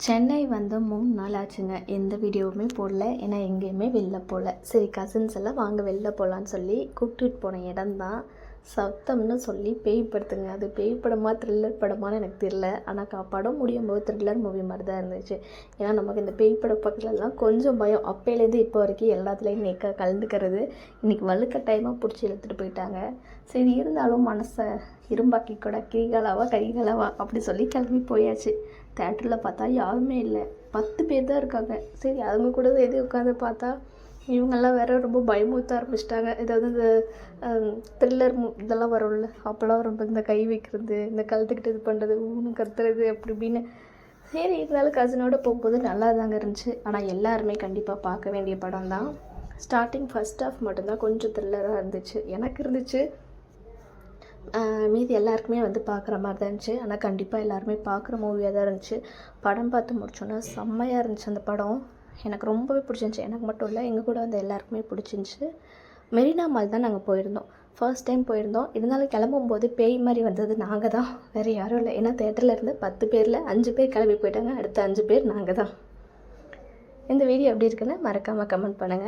சென்னை வந்து மூணு நாள் ஆச்சுங்க. எந்த வீடியோவுமே போடல. ஏன்னா எங்கேயுமே வெளில போகல சரி கசின்ஸ் எல்லாம் வாங்க வெளில போகலான்னு சொல்லி கூப்பிட்டுட்டு போன இடம் தான் சத்தம்னு சொல்லி பேய் படுத்துங்க அது பேய் படமாக த்ரில்லர் படமானு எனக்கு தெரியல. ஆனால் க படம் முடியும். போது த்ரில்லர் மூவி மாதிரி தான் இருந்துச்சு. ஏன்னா நமக்கு இந்த பேய் பட பக்கத்துலலாம் கொஞ்சம் பயம். அப்போலேருந்து இப்போ வரைக்கும் எல்லாத்துலேயும் நெக்க கலந்துக்கிறது. இன்றைக்கி வலுக்கட்டாயமாக பிடிச்சி இழுத்துட்டு போயிட்டாங்க. சரி இருந்தாலும் மனசை இரும்பாக்கி கூட கிரிகளாவா கரிகளாவா அப்படி சொல்லி கிளம்பி போயாச்சு. தேட்டரில் பார்த்தா யாருமே இல்லை. பத்து பேர் தான் இருக்காங்க. சரி அவங்க கூட எது உட்காந்து பார்த்தா இவங்கெல்லாம் வேறு ரொம்ப பயமுறுத்த ஆரம்பிச்சிட்டாங்க. ஏதாவது இந்த த்ரில்லர் இதெல்லாம் வரும்ல. அப்போல்லாம் ரொம்ப இந்த கை வைக்கிறது இந்த கழுத்துக்கிட்டு இது பண்ணுறது ஊனு கத்துறது அப்படி இப்படின்னு. சரி இருந்தாலும் கசினோட போகும்போது நல்லா தாங்க இருந்துச்சு. ஆனால் எல்லாருமே கண்டிப்பாக பார்க்க வேண்டிய படம் தான். ஸ்டார்டிங் ஃபர்ஸ்ட் ஆஃப் மட்டும்தான் கொஞ்சம் த்ரில்லராக இருந்துச்சு. எனக்கு இருந்துச்சு. மீதி எல்லாருக்குமே வந்து பார்க்குற மாதிரி தான் இருந்துச்சு. ஆனால் கண்டிப்பாக எல்லாருமே பார்க்குற மூவியாக தான் இருந்துச்சு. படம் பார்த்து முடிச்சோன்னா செம்மையாக இருந்துச்சு அந்த படம். எனக்கு ரொம்பவே பிடிச்சிருந்துச்சி. எனக்கு மட்டும் இல்லை எங்கள் கூட வந்து எல்லாருக்குமே பிடிச்சிருந்துச்சி. மெரினா மால் தான் நாங்கள் போயிருந்தோம். ஃபர்ஸ்ட் டைம் போயிருந்தோம். இருந்தாலும் கிளம்பும்போது பேய் மாதிரி வந்தது நாங்கள் தான். வேறு யாரும் இல்லை. ஏன்னா தேட்டரில் இருந்து பத்து பேரில் அஞ்சு பேர் கிளம்பி போயிட்டாங்க. அடுத்த அஞ்சு பேர் நாங்கள் தான். இந்த வீடியோ எப்படி இருக்குன்னு மறக்காமல் கமெண்ட் பண்ணுங்கள்